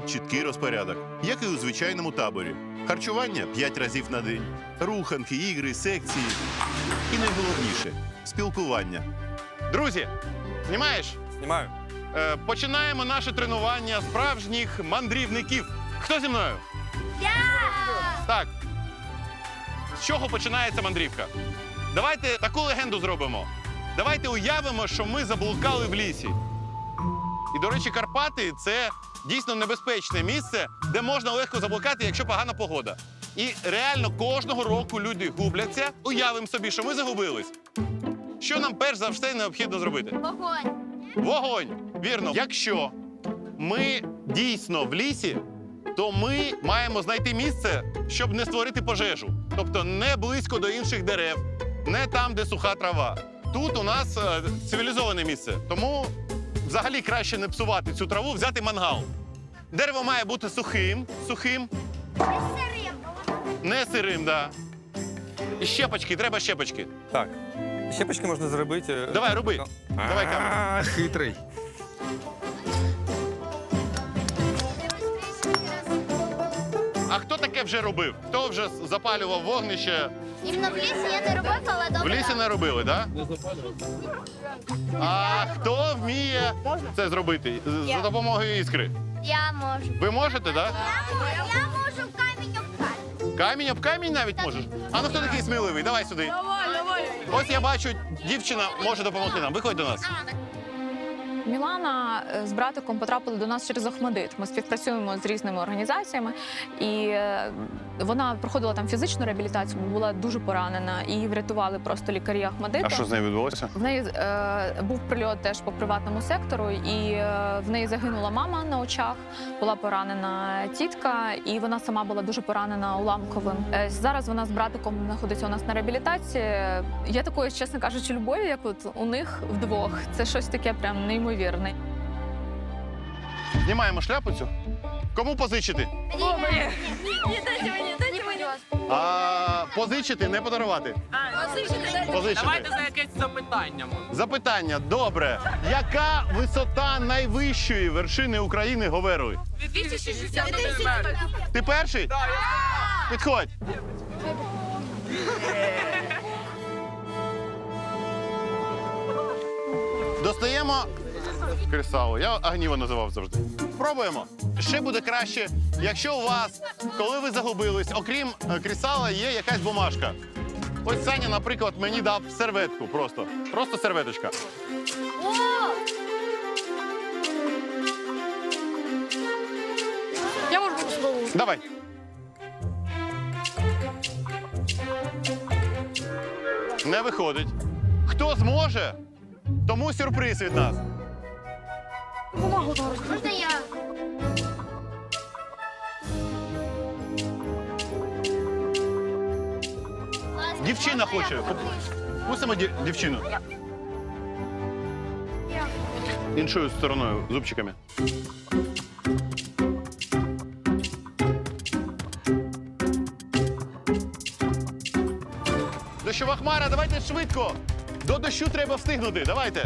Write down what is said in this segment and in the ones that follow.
тут чіткий розпорядок, як і у звичайному таборі. Харчування 5 разів на день, руханки, ігри, секції. І найголовніше спілкування. Друзі, знімаєш? Знімаю. Е, починаємо наше тренування справжніх мандрівників. Хто зі мною? Я! Так. З чого починається мандрівка? Давайте таку легенду зробимо. Давайте уявимо, що ми заблукали в лісі. І, до речі, Карпати це дійсно небезпечне місце, де можна легко заблукати, якщо погана погода. І реально кожного року люди губляться. Уявимо собі, що ми загубились. Що нам перш за все необхідно зробити? Вогонь. Вогонь! Вірно, якщо ми дійсно в лісі, то ми маємо знайти місце, щоб не створити пожежу. Тобто не близько до інших дерев, не там, де суха трава. Тут у нас е, цивілізоване місце. Тому взагалі краще не псувати цю траву, взяти мангал. Дерево має бути сухим, сухим, не сирим, да. І щепочки, треба щепочки. Так. Щепочки можна зробити. Давай, роби. Давай камеру. Хитрий. А хто таке вже робив? Хто вже запалював вогнище? Іменно в лісі я не робив, але В добре. лісі не робили, так? А хто вміє це зробити З- за допомогою іскри? Я можу. Ви можете, так? Я можу камінь обкати. Камінь об камінь навіть можеш? А ну хто такий сміливий? Давай сюди. Давай, давай. Ось я бачу, дівчина може допомогти нам. Виходь до нас. Мілана е, з братиком потрапили до нас через Охмадит. Ми співпрацюємо з різними організаціями, і е, вона проходила там фізичну реабілітацію, бо була дуже поранена. І її врятували просто лікарі Ахмадита. з нею відбулося? В неї е, був прильот теж по приватному сектору, і е, в неї загинула мама на очах, була поранена тітка, і вона сама була дуже поранена уламковим. Е, зараз вона з братиком знаходиться у нас на реабілітації. Я такої, чесно кажучи, любові, як от у них вдвох. Це щось таке прям неймовірне. Знімаємо шляпу цю. Кому позичити? А позичити, не подарувати. Позичити. Давайте за якесь запитання. може. Запитання. Добре. Яка висота найвищої вершини України Говерли? 2061 метр. Ти перший? Підходь. Достаємо кресало. Я Агніва називав завжди. Пробуємо. Ще буде краще, якщо у вас, коли ви загубились, окрім е, кресала, є якась бумажка. Ось Саня, наприклад, мені дав серветку просто. Просто серветочка. Я можу спробувати. Давай. Не виходить. Хто зможе, тому сюрприз від нас. Бумагу зараз. Можна я? Дівчина хоче. Пустимо дів- дівчину. Іншою стороною, зубчиками. Дощова хмара, давайте швидко. До дощу треба встигнути. Давайте.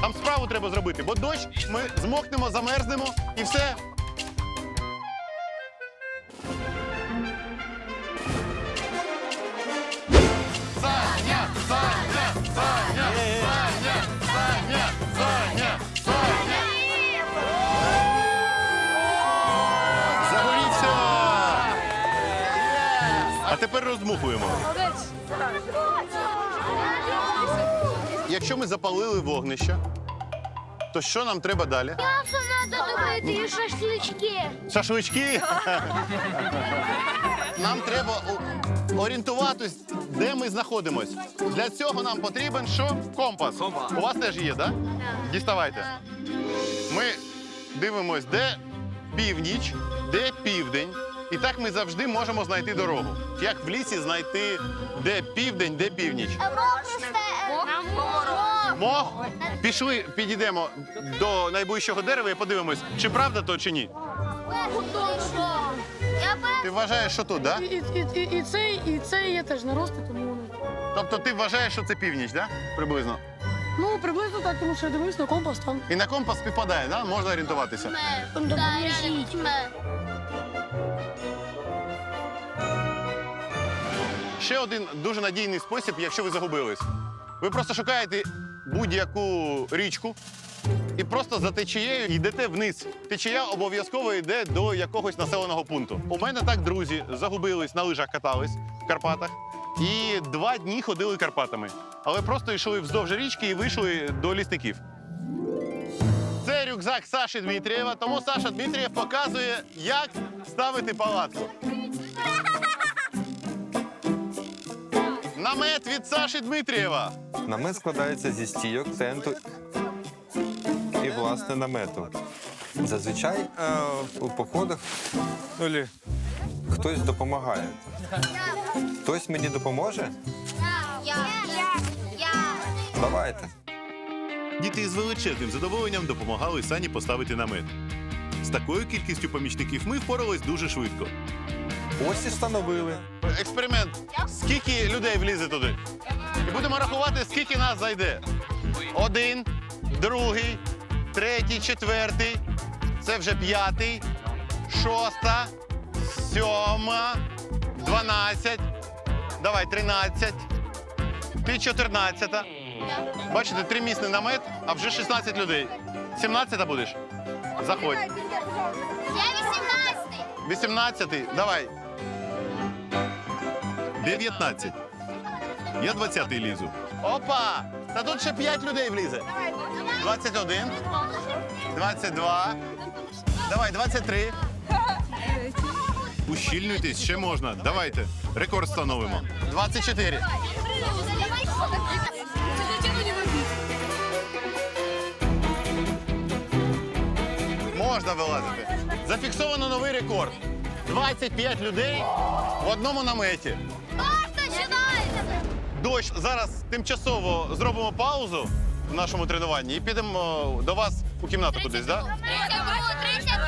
Там справу треба зробити, бо дощ ми змокнемо, замерзнемо і все. Саня, Саня, Саня, Саня, Саня, Саня, Саня. Загорівся! А тепер роздмухуємо. Якщо ми запалили вогнище, то що нам треба далі? М'ясо треба добити і шашлички. Шашлички. Нам треба орієнтуватись, де ми знаходимось. Для цього нам потрібен що? Компас. Компас. У вас теж є, так? Діставайте. Ми дивимось, де північ, де південь. І так ми завжди можемо знайти дорогу. Як в лісі знайти, де південь, де північ. Мох? Пішли, підійдемо до найближчого дерева і подивимось, чи правда то, чи ні. Ти вважаєш, що тут, так? Да? І, і, і, цей, і цей є теж нарости, тому вони. Тобто ти вважаєш, що це північ, да? Приблизно. Ну, приблизно так, тому що я дивлюсь на компас там. І на компас співпадає, да? можна орієнтуватися. Там допоможіть. Ще один дуже надійний спосіб, якщо ви загубились. Ви просто шукаєте будь-яку річку і просто за течією йдете вниз. Течія обов'язково йде до якогось населеного пункту. У мене так друзі загубились на лижах катались в Карпатах. І два дні ходили Карпатами. Але просто йшли вздовж річки і вийшли до лісників. Це рюкзак Саші Дмитрієва, тому Саша Дмитрієв показує, як ставити палатку. Намет від Саші Дмитрієва. Намет складається зі стійок, тенту і власне намету. Зазвичай е, у походах ну, хтось допомагає. Хтось мені допоможе? Я. Я. Я. Давайте. Діти з величезним задоволенням допомагали Сані поставити намет. З такою кількістю помічників ми впорались дуже швидко. Ось і встановили. Експеримент. Скільки людей влізе туди? І будемо рахувати, скільки нас зайде. Один, другий, третій, четвертий. Це вже п'ятий, шоста, сьома, дванадцять. Давай, тринадцять. Ти чотирнадцята. Бачите, три тримісний намет, а вже 16 людей. 17 будеш? Заходь. Я 18. 18-й, давай. 19. Я 20-й лізу. Опа! Та тут ще 5 людей влізе. 21, 22. Давай, 23. Ущільнюйтесь, ще можна. Давайте. Рекорд встановимо. 24. Можна вилазити. Зафіксовано новий рекорд. 25 людей в одному наметі. Дощ зараз тимчасово зробимо паузу в нашому тренуванні і підемо до вас у кімнату кудись, да? 32, 32.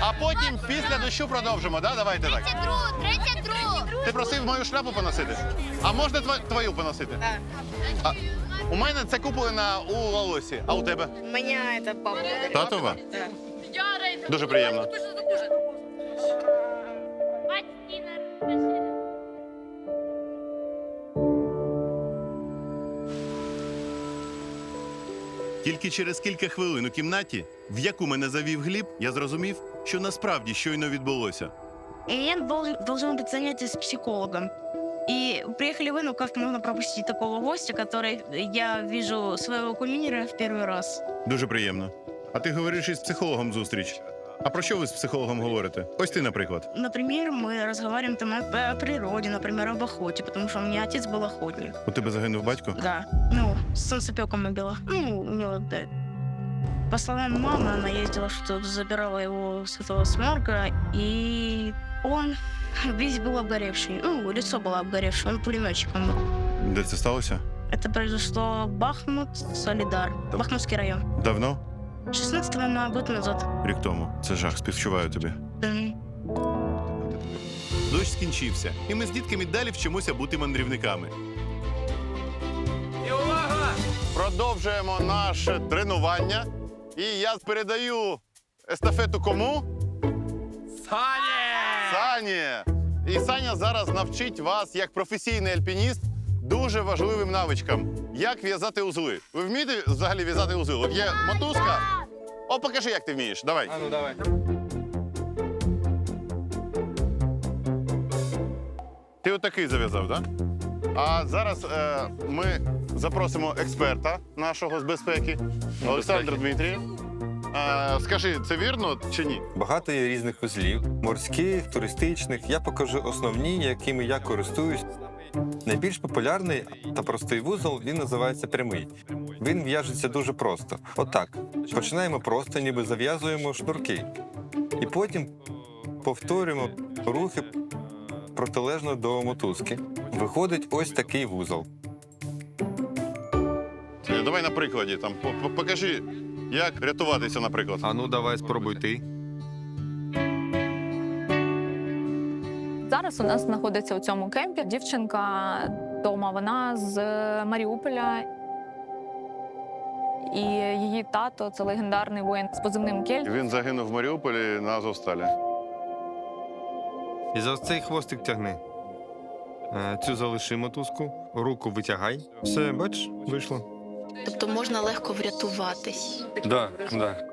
А потім після дощу продовжимо, да? Давайте так. 32, 32. Ти просив мою шляпу поносити? А можна тва- твою поносити? А, у мене це куплена у волосі, а у тебе? Мене це папа. Татова? Дуже приємно. Тільки через кілька хвилин у кімнаті, в яку мене завів Гліб, я зрозумів, що насправді щойно відбулося. Клиент должен, должен быть занятие с психологом. И приехали вы, ну как можно пропустить такого гостя, который я вижу своего кумира в первый раз. Дуже приємно. А ти говориш із психологом зустріч. А про що ви з психологом говорите? Ось ти, наприклад. Например, мы разговариваем там о, о природе, например, об охоте, потому что у меня отец был охотник. У тебе загинув батько? Да. Ну, с солнцепеком убила. Ну, у него, да. По словам мамы, она ездила, что забирала его с этого сморга, и он весь был обгоревший. Ну, лицо было обгоревшее, он пулеметчиком был. Де це сталося? Это произошло Бахмут, Солидар, Бахмутский район. Давно? 16 на год назад. Рік тому. Це жах, співчуваю тобі. Дощ скінчився, і ми з дітками далі вчимося бути мандрівниками. І увага! Продовжуємо наше тренування. І я передаю естафету кому? Саня! Сані! І Саня зараз навчить вас, як професійний альпініст, дуже важливим навичкам. Як в'язати узли. Ви вмієте взагалі в'язати узли? От є мотузка. О, покажи, як ти вмієш. Давай. А ну давай. Ти отакий зав'язав, так? А зараз е, ми запросимо експерта нашого з безпеки, Олександра Дмитрієв. Е, скажи, це вірно чи ні? Багато є різних вузлів, морських, туристичних. Я покажу основні, якими я користуюсь. Найбільш популярний та простий вузол він називається прямий. Він в'яжеться дуже просто. Отак. Починаємо просто, ніби зав'язуємо шнурки. І потім повторюємо рухи протилежно до мотузки. Виходить ось такий вузол. Е, Давай на прикладі. Там по- по- покажи, як рятуватися, наприклад. А ну давай спробуй ти. Зараз у нас знаходиться у цьому кемпі дівчинка вдома. Вона з Маріуполя. і її тато це легендарний воїн з позивним Кельт. Він загинув в Маріуполі на Азовсталі. І за цей хвостик тягни. Е, Цю залиши мотузку, руку витягай. Все, бачиш, вийшло. Тобто можна легко врятуватись. Да, да.